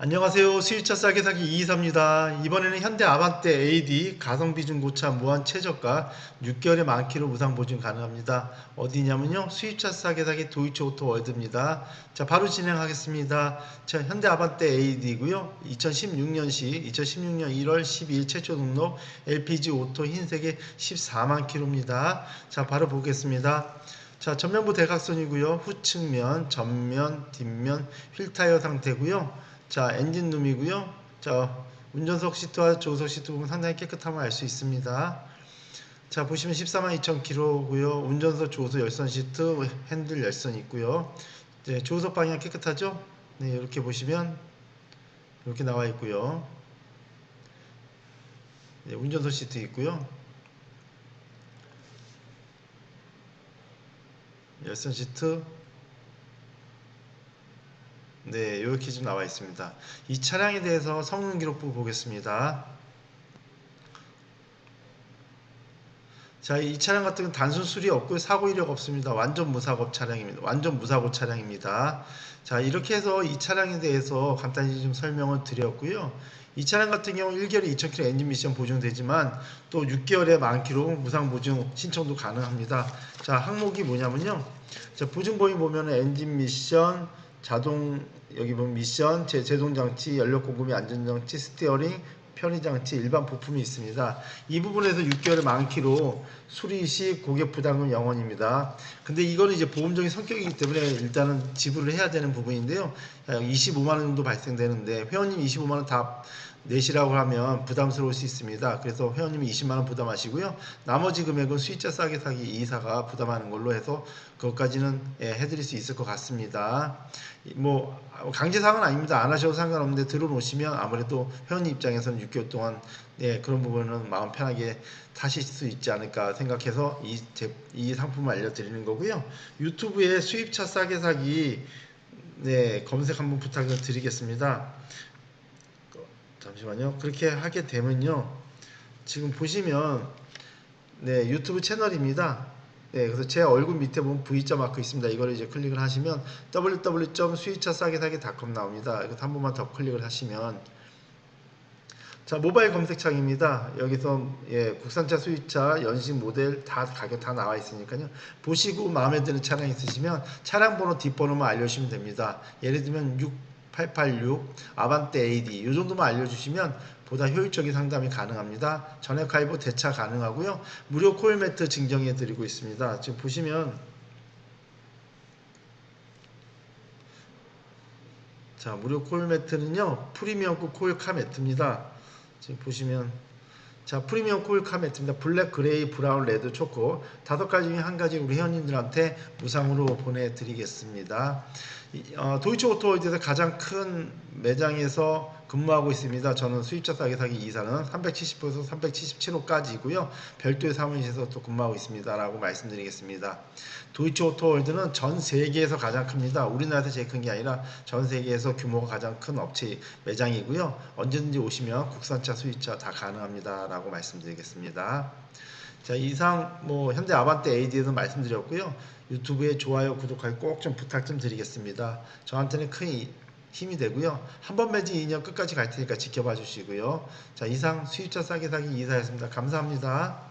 안녕하세요. 수입차 싸게 사기 이이사입니다. 이번에는 현대 아반떼 AD 가성비 중고차 무한 최저가 6개월에 만 킬로 무상 보증 가능합니다. 어디냐면요. 수입차 싸게 사기 도이치 오토 월드입니다. 자, 바로 진행하겠습니다. 자, 현대 아반떼 AD고요. 2016년식 2016년 1월 12일 최초 등록 LPG 오토 흰색의 14만 킬로입니다. 자, 바로 보겠습니다. 자, 전면부 대각선이고요. 후측면, 전면, 뒷면 휠 타이어 상태고요. 자, 엔진 룸이고요. 자, 운전석 시트와 조수석 시트 보면 상당히 깨끗함을 알 수 있습니다. 자, 보시면 14만 2천 킬로고요. 운전석 조수 열선 시트, 핸들 열선 있고요. 이제 조수석 방향 깨끗하죠? 네, 이렇게 보시면 이렇게 나와 있고요. 네, 운전석 시트 있고요. 열선 시트 네, 이렇게 좀 나와 있습니다. 이 차량에 대해서 성능 기록부 보겠습니다. 자, 이 차량 같은 경우는 단순 수리 없고요. 사고 이력 없습니다. 완전 무사고 차량입니다. 완전 무사고 차량입니다. 자, 이렇게 해서 이 차량에 대해서 간단히 좀 설명을 드렸고요. 이 차량 같은 경우 1개월에 2,000km 엔진 미션 보증되지만 또 6개월에 만 킬로 무상 보증 신청도 가능합니다. 자, 항목이 뭐냐면요. 자, 보증 범위 보면 엔진 미션, 자동 여기 보면 미션, 제 제동 장치, 연료 공급이 안전 장치, 스티어링, 편의 장치, 일반 부품이 있습니다. 이 부분에서 6개월에 만 킬로 수리 시 고객 부담은 0원입니다. 근데 이거는 이제 보험적인 성격이기 때문에 일단은 지불을 해야 되는 부분인데요. 25만 원 정도 발생되는데 회원님 25만 원 다 내시라고 하면 부담스러울 수 있습니다. 그래서 회원님이 20만 원 부담하시고요. 나머지 금액은 수익자 싸게 사기 이사가 부담하는 걸로 해서 그것까지는 예, 해드릴 수 있을 것 같습니다. 뭐 강제상은 아닙니다. 안 하셔도 상관없는데 들어놓으시면 아무래도 회원님 입장에서는 6개월 동안 예, 그런 부분은 마음 편하게 타실 수 있지 않을까 생각해서 이, 제, 이 상품을 알려드리는 거고요. 유튜브에 수입차 싸게 사기 네, 검색 한번 부탁을 드리겠습니다. 잠시만요. 그렇게 하게 되면요. 지금 보시면 네, 유튜브 채널입니다. 네, 그래서 제 얼굴 밑에 보면 V자 마크 있습니다. 이거를 이제 클릭을 하시면 www.수입차싸게사기.com 나옵니다. 이거 한 번만 더 클릭을 하시면 자 모바일 검색창입니다. 여기서 예, 국산차, 수입차, 연식 모델 다 가격 다 나와 있으니까요. 보시고 마음에 드는 차량 있으시면 차량 번호 뒷번호만 알려주시면 됩니다. 예를 들면 6886 아반떼 AD 이 정도만 알려주시면 보다 효율적인 상담이 가능합니다. 전액 할부 대차 가능하고요. 무료 코일 매트 증정해 드리고 있습니다. 지금 보시면 자 무료 코일 매트는요 프리미엄급 코일 카 매트입니다. 지금 보시면 자 프리미엄 코일 카 매트입니다. 블랙, 그레이, 브라운, 레드, 초코 다섯 가지 중에 한 가지 우리 회원님들한테 무상으로 보내드리겠습니다. 이, 어, 도이치 오토월드에서 가장 큰 매장에서 근무하고 있습니다. 저는 수입차 싸게 사기 이사는 370호에서 377호까지고요. 별도의 사무실에서 또 근무하고 있습니다 라고 말씀드리겠습니다. 도이치 오토월드는 전 세계에서 가장 큽니다. 우리나라에서 제일 큰 게 아니라 전 세계에서 규모가 가장 큰 업체 매장이고요. 언제든지 오시면 국산차, 수입차 다 가능합니다 라고 말씀드리겠습니다. 자 이상 뭐 현대 아반떼 AD에서 말씀드렸고요. 유튜브에 좋아요, 구독하기 꼭 좀 부탁 좀 드리겠습니다. 저한테는 큰 이- 힘이 되고요. 한 번 매진 2년 끝까지 갈 테니까 지켜봐 주시고요. 자 이상 수입차 싸게 사기 이사였습니다. 감사합니다.